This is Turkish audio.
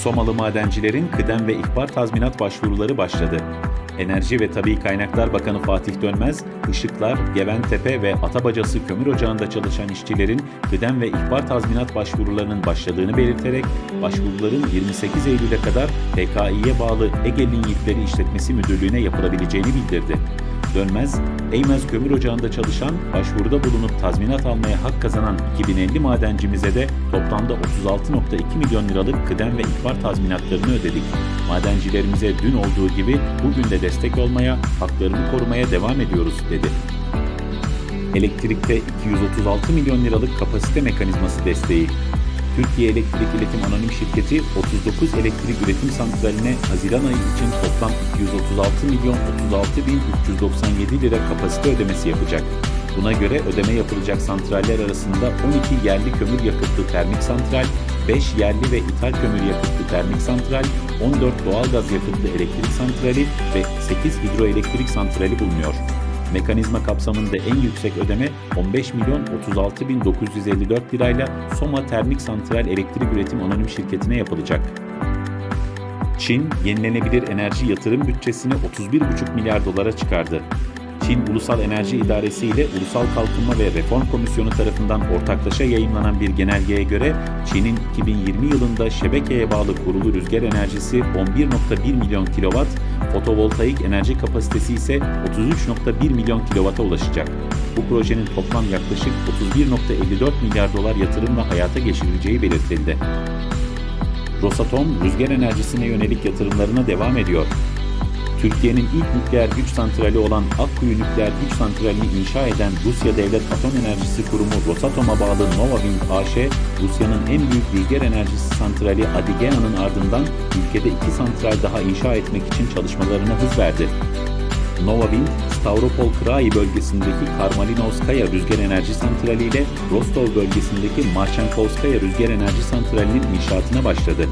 Somalı madencilerin kıdem ve ihbar tazminat başvuruları başladı. Enerji ve Tabi Kaynaklar Bakanı Fatih Dönmez, Işıklar, Geventepe ve Atabacası Kömür Ocağı'nda çalışan işçilerin kıdem ve ihbar tazminat başvurularının başladığını belirterek, başvuruların 28 Eylül'e kadar PKİ'ye bağlı Ege Linyitleri İşletmesi Müdürlüğü'ne yapılabileceğini bildirdi. Dönmez, Eymez Kömür Ocağı'nda çalışan, başvuruda bulunup tazminat almaya hak kazanan 2050 madencimize de toplamda 36.2 milyon liralık kıdem ve ihbar tazminatlarını ödedik. Madencilerimize dün olduğu gibi bugün de destek olmaya, haklarını korumaya devam ediyoruz, dedi. Elektrikte 236 milyon liralık kapasite mekanizması desteği. Türkiye Elektrik İletim Anonim Şirketi 39 elektrik üretim santraline Haziran ayı için toplam 236 milyon 36 bin 397 lira kapasite ödemesi yapacak. Buna göre ödeme yapılacak santraller arasında 12 yerli kömür yakıtlı termik santral, 5 yerli ve ithal kömür yakıtlı termik santral, 14 doğalgaz yakıtlı elektrik santrali ve 8 hidroelektrik santrali bulunuyor. Mekanizma kapsamında en yüksek ödeme 15 milyon 36 bin 954 lirayla Soma Termik Santral Elektrik Üretim Anonim Şirketi'ne yapılacak. Çin, yenilenebilir enerji yatırım bütçesini 31,5 milyar dolara çıkardı. Çin Ulusal Enerji İdaresi ile Ulusal Kalkınma ve Reform Komisyonu tarafından ortaklaşa yayımlanan bir genelgeye göre Çin'in 2020 yılında şebekeye bağlı kurulu rüzgar enerjisi 11.1 milyon kilowatt, fotovoltaik enerji kapasitesi ise 33.1 milyon kilowata ulaşacak. Bu projenin toplam yaklaşık 31.54 milyar dolar yatırımla hayata geçirileceği belirtildi. Rosatom rüzgar enerjisine yönelik yatırımlarına devam ediyor. Türkiye'nin ilk nükleer güç santrali olan Akkuyu Nükleer Güç Santrali'ni inşa eden Rusya Devlet Atom Enerjisi Kurumu Rosatom'a bağlı Nova Wind AŞ, Rusya'nın en büyük rüzgar enerjisi santrali Adigea'nın ardından ülkede iki santral daha inşa etmek için çalışmalarına hız verdi. Nova Wind, Stavropol Krai bölgesindeki Karmalinovskaya Rüzgar Enerji Santrali ile Rostov bölgesindeki Marchankovskaya Rüzgar Enerji Santrali'nin inşaatına başladı.